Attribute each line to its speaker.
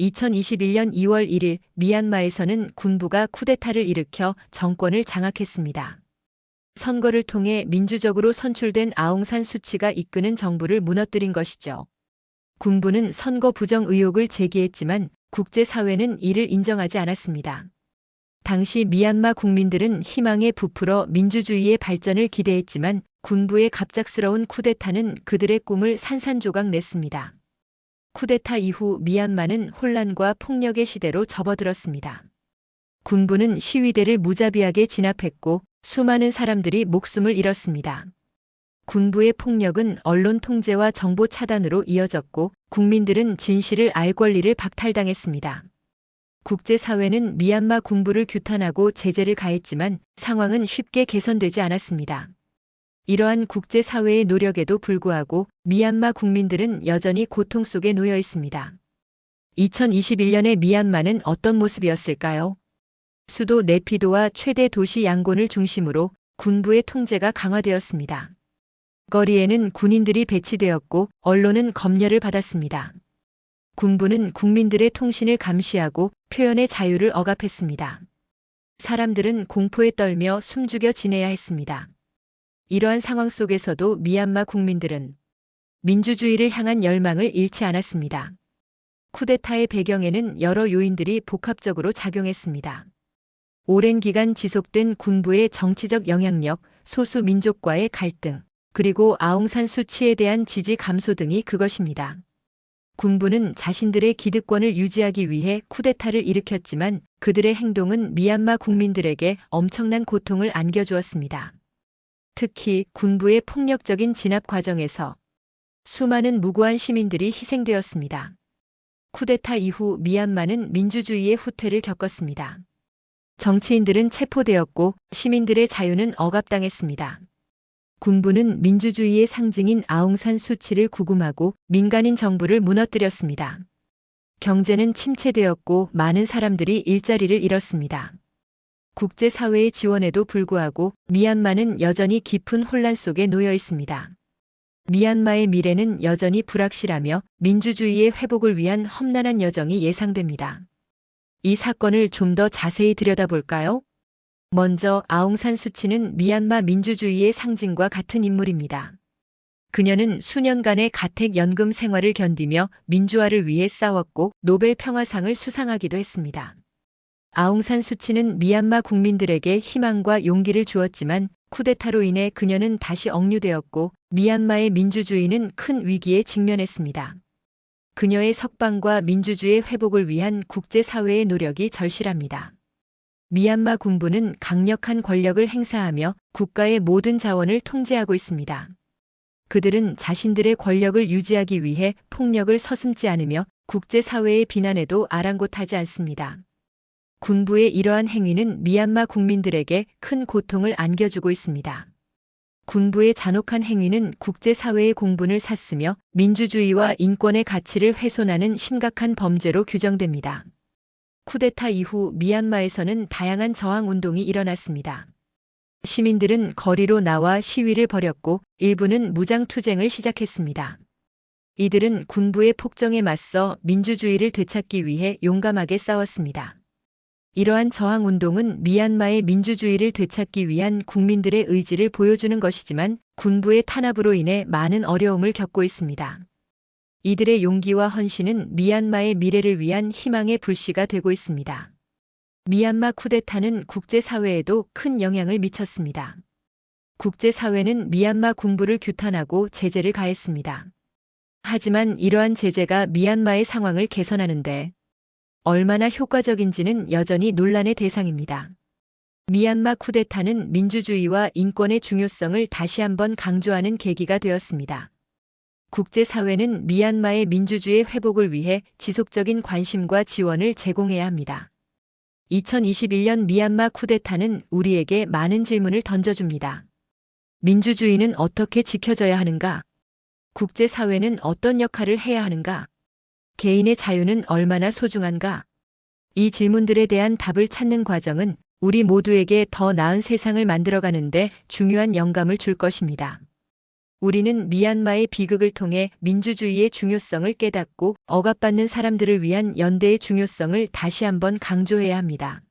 Speaker 1: 2021년 2월 1일 미얀마에서는 군부가 쿠데타를 일으켜 정권을 장악했습니다. 선거를 통해 민주적으로 선출된 아웅산 수치가 이끄는 정부를 무너뜨린 것이죠. 군부는 선거 부정 의혹을 제기했지만 국제사회는 이를 인정하지 않았습니다. 당시 미얀마 국민들은 희망에 부풀어 민주주의의 발전을 기대했지만 군부의 갑작스러운 쿠데타는 그들의 꿈을 산산조각 냈습니다. 쿠데타 이후 미얀마는 혼란과 폭력의 시대로 접어들었습니다. 군부는 시위대를 무자비하게 진압했고 수많은 사람들이 목숨을 잃었습니다. 군부의 폭력은 언론 통제와 정보 차단으로 이어졌고 국민들은 진실을 알 권리를 박탈당했습니다. 국제사회는 미얀마 군부를 규탄하고 제재를 가했지만 상황은 쉽게 개선되지 않았습니다. 이러한 국제사회의 노력에도 불구하고 미얀마 국민들은 여전히 고통 속에 놓여 있습니다. 2021년의 미얀마는 어떤 모습이었을까요? 수도 네피도와 최대 도시 양곤을 중심으로 군부의 통제가 강화되었습니다. 거리에는 군인들이 배치되었고 언론은 검열을 받았습니다. 군부는 국민들의 통신을 감시하고 표현의 자유를 억압했습니다. 사람들은 공포에 떨며 숨죽여 지내야 했습니다. 이러한 상황 속에서도 미얀마 국민들은 민주주의를 향한 열망을 잃지 않았습니다. 쿠데타의 배경에는 여러 요인들이 복합적으로 작용했습니다. 오랜 기간 지속된 군부의 정치적 영향력, 소수 민족과의 갈등, 그리고 아웅산 수치에 대한 지지 감소 등이 그것입니다. 군부는 자신들의 기득권을 유지하기 위해 쿠데타를 일으켰지만 그들의 행동은 미얀마 국민들에게 엄청난 고통을 안겨주었습니다. 특히 군부의 폭력적인 진압 과정에서 수많은 무고한 시민들이 희생되었습니다. 쿠데타 이후 미얀마는 민주주의의 후퇴를 겪었습니다. 정치인들은 체포되었고 시민들의 자유는 억압당했습니다. 군부는 민주주의의 상징인 아웅산 수치를 구금하고 민간인 정부를 무너뜨렸습니다. 경제는 침체되었고 많은 사람들이 일자리를 잃었습니다. 국제사회의 지원에도 불구하고 미얀마는 여전히 깊은 혼란 속에 놓여 있습니다. 미얀마의 미래는 여전히 불확실하며 민주주의의 회복을 위한 험난한 여정이 예상됩니다. 이 사건을 좀 더 자세히 들여다볼까요? 먼저 아웅산 수치는 미얀마 민주주의의 상징과 같은 인물입니다. 그녀는 수년간의 가택 연금 생활을 견디며 민주화를 위해 싸웠고 노벨 평화상을 수상하기도 했습니다. 아웅산 수치는 미얀마 국민들에게 희망과 용기를 주었지만 쿠데타로 인해 그녀는 다시 억류되었고 미얀마의 민주주의는 큰 위기에 직면했습니다. 그녀의 석방과 민주주의 회복을 위한 국제사회의 노력이 절실합니다. 미얀마 군부는 강력한 권력을 행사하며 국가의 모든 자원을 통제하고 있습니다. 그들은 자신들의 권력을 유지하기 위해 폭력을 서슴지 않으며 국제사회의 비난에도 아랑곳하지 않습니다. 군부의 이러한 행위는 미얀마 국민들에게 큰 고통을 안겨주고 있습니다. 군부의 잔혹한 행위는 국제사회의 공분을 샀으며 민주주의와 인권의 가치를 훼손하는 심각한 범죄로 규정됩니다. 쿠데타 이후 미얀마에서는 다양한 저항 운동이 일어났습니다. 시민들은 거리로 나와 시위를 벌였고 일부는 무장 투쟁을 시작했습니다. 이들은 군부의 폭정에 맞서 민주주의를 되찾기 위해 용감하게 싸웠습니다. 이러한 저항 운동은 미얀마의 민주주의를 되찾기 위한 국민들의 의지를 보여주는 것이지만 군부의 탄압으로 인해 많은 어려움을 겪고 있습니다. 이들의 용기와 헌신은 미얀마의 미래를 위한 희망의 불씨가 되고 있습니다. 미얀마 쿠데타는 국제사회에도 큰 영향을 미쳤습니다. 국제사회는 미얀마 군부를 규탄하고 제재를 가했습니다. 하지만 이러한 제재가 미얀마의 상황을 개선하는데 얼마나 효과적인지는 여전히 논란의 대상입니다. 미얀마 쿠데타는 민주주의와 인권의 중요성을 다시 한번 강조하는 계기가 되었습니다. 국제사회는 미얀마의 민주주의 회복을 위해 지속적인 관심과 지원을 제공해야 합니다. 2021년 미얀마 쿠데타는 우리에게 많은 질문을 던져줍니다. 민주주의는 어떻게 지켜져야 하는가? 국제사회는 어떤 역할을 해야 하는가? 개인의 자유는 얼마나 소중한가? 이 질문들에 대한 답을 찾는 과정은 우리 모두에게 더 나은 세상을 만들어가는데 중요한 영감을 줄 것입니다. 우리는 미얀마의 비극을 통해 민주주의의 중요성을 깨닫고 억압받는 사람들을 위한 연대의 중요성을 다시 한번 강조해야 합니다.